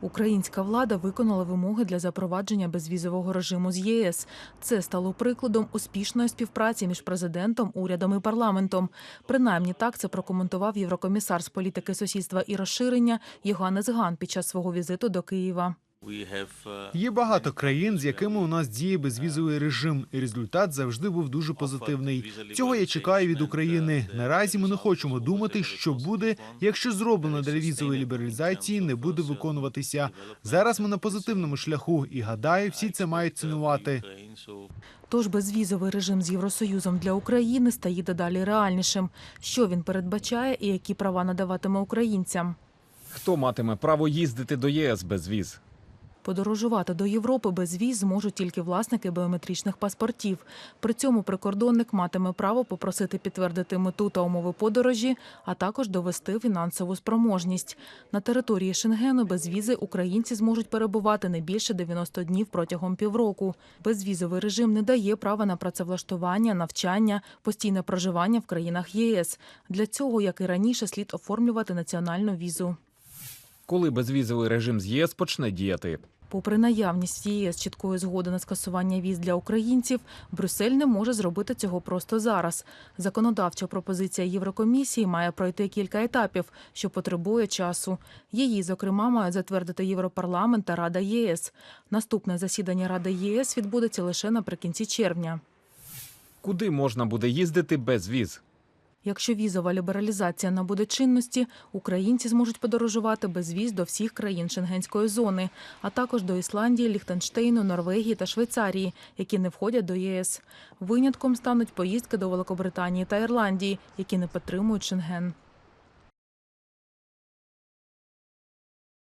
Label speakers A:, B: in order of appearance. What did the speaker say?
A: Українська влада виконала вимоги для запровадження безвізового режиму з ЄС. Це стало прикладом успішної співпраці між президентом, урядом і парламентом. Принаймні так це прокоментував єврокомісар з політики сусідства і розширення Йоганнес Ган під час свого візиту до Києва.
B: Є багато країн, з якими у нас діє безвізовий режим, і результат завжди був дуже позитивний. Цього я чекаю від України. Наразі ми не хочемо думати, що буде, якщо зроблено для візової лібералізації не буде виконуватися. Зараз ми на позитивному шляху, і гадаю, всі це мають цінувати.
A: Тож безвізовий режим з Євросоюзом для України стає дедалі реальнішим. Що він передбачає і які права надаватиме українцям?
C: Хто матиме право їздити до єС без віз?
A: Подорожувати до Європи без віз зможуть тільки власники біометричних паспортів. При цьому прикордонник матиме право попросити підтвердити мету та умови подорожі, а також довести фінансову спроможність. На території Шенгену без візи українці зможуть перебувати не більше 90 днів протягом півроку. Безвізовий режим не дає права на працевлаштування, навчання, постійне проживання в країнах ЄС. Для цього, як і раніше, слід оформлювати національну візу.
C: Коли безвізовий режим з ЄС почне діяти?
A: Попри наявність ЄС чіткої згоди на скасування віз для українців, Брюссель не може зробити цього просто зараз. Законодавча пропозиція Єврокомісії має пройти кілька етапів, що потребує часу. Її, зокрема, мають затвердити Європарламент та Рада ЄС. Наступне засідання Ради ЄС відбудеться лише наприкінці червня.
C: Куди можна буде їздити без віз?
A: Якщо візова лібералізація набуде чинності, українці зможуть подорожувати без віз до всіх країн Шенгенської зони, а також до Ісландії, Ліхтенштейну, Норвегії та Швейцарії, які не входять до ЄС. Винятком стануть поїздки до Великобританії та Ірландії, які не підтримують Шенген.